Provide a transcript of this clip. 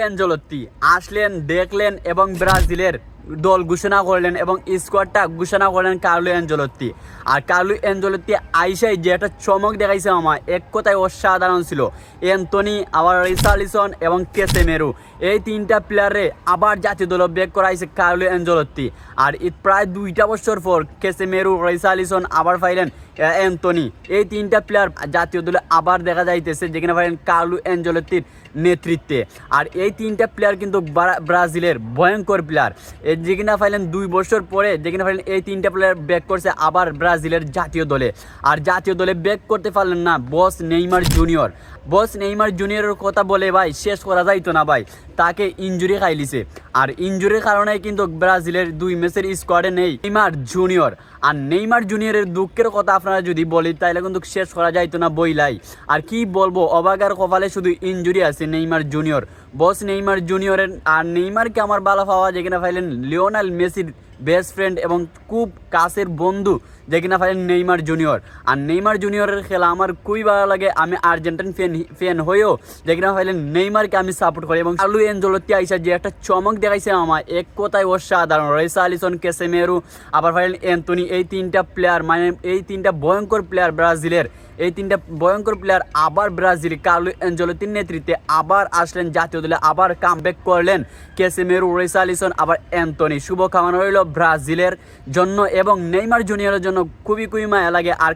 অ্যাঞ্জেলত্তি আসলেন দেখলেন এবং ব্রাজিলের দল ঘোষণা করলেন এবং স্কোয়াডটা ঘোষণা করলেন কার্লো অ্যাঞ্জেলত্তি। আর কার্লো অ্যাঞ্জেলত্তি আইসাই যে একটা চমক দেখাইছে আমার এক কথায় অসাধারণ ছিল। অ্যান্টনি আবার রিসালিসন এবং কেসেমেরু। এই তিনটা প্লেয়ারে আবার জাতীয় দল ব্যাক করাইছে কার্লো অ্যাঞ্জেলত্তি। আর প্রায় দুইটা বছর পর কেসেমেরু রিসালিসন আবার পাইলেন অ্যান্টনি এই তিনটা প্লেয়ার জাতীয় দলে আবার দেখা যাইতেছে, যেখানে পাইলেন কার্লো অ্যাঞ্জেলত্তির নেতৃত্বে। আর এই তিনটা প্লেয়ার কিন্তু ব্রাজিলের ভয়ঙ্কর প্লেয়ার যেখানে পাইলেন দুই বছর পরে যেখানে পাইলেন এই তিনটা প্লেয়ার ব্যাক করছে আবার ব্রাজিলের জাতীয় দলে। আর জাতীয় দলে ব্যাক করতে পারলেন না boss Neymar junior. Boss Neymar জুনিয়রের কথা বলে ভাই, শেষ করা যাইতো না ভাই, তাকে ইঞ্জুরি খাইলিছে। আর ইঞ্জুরির কারণে কিন্তু ব্রাজিলের দুই ম্যাচের স্কোয়াডে নেই নেইমার জুনিয়র। আর নেইমার জুনিয়রের দুঃখের কথা আপনারা যদি বলি তাহলে কিন্তু শেষ করা যাইতো না বইলাই। আর কি বলব অবাগার কপালে শুধু ইঞ্জুরি আছে নেইমার জুনিয়র। বস নেইমার জুনিয়রের আর নেইমারকে আমার ভালো পাওয়া যেখানে পাইলেন লিওনাল মেসির বেস্ট ফ্রেন্ড এবং খুব কাছের বন্ধু যে কিনা পাইলেন নেইমার জুনিয়র। আর নেইমার জুনিয়রের খেলা আমার খুবই ভালো লাগে। আমি আর্জেন্টিন ফ্যান ফ্যান হয়েও যে কিনা পাইলেন নেইমারকে আমি সাপোর্ট করি এবং আলু এনজলতি আইসা যে একটা চমক দেখাইছে আমার এক কথায় অসাধারণ। রয়েসা আলিসন, কেসেমেরু, আবার ফাইলেন অ্যান্টনি এই তিনটা প্লেয়ার মানে এই তিনটা ভয়ঙ্কর প্লেয়ার ব্রাজিলের। এই তিনটা ভয়ঙ্কর প্লেয়ার আবার ব্রাজিল। কার্লো অ্যাঞ্জেলোতির নেতৃত্বে আবার আসলেন জাতীয় দলে, আবার কামব্যাক করলেন। কেসেমেরু রেসালিসন আবার অ্যান্টনি শুভ কামনা রইল ব্রাজিলের জন্য এবং নেইমার জুনিয়রের জন্য খুবই খুবই মায়া লাগে। আর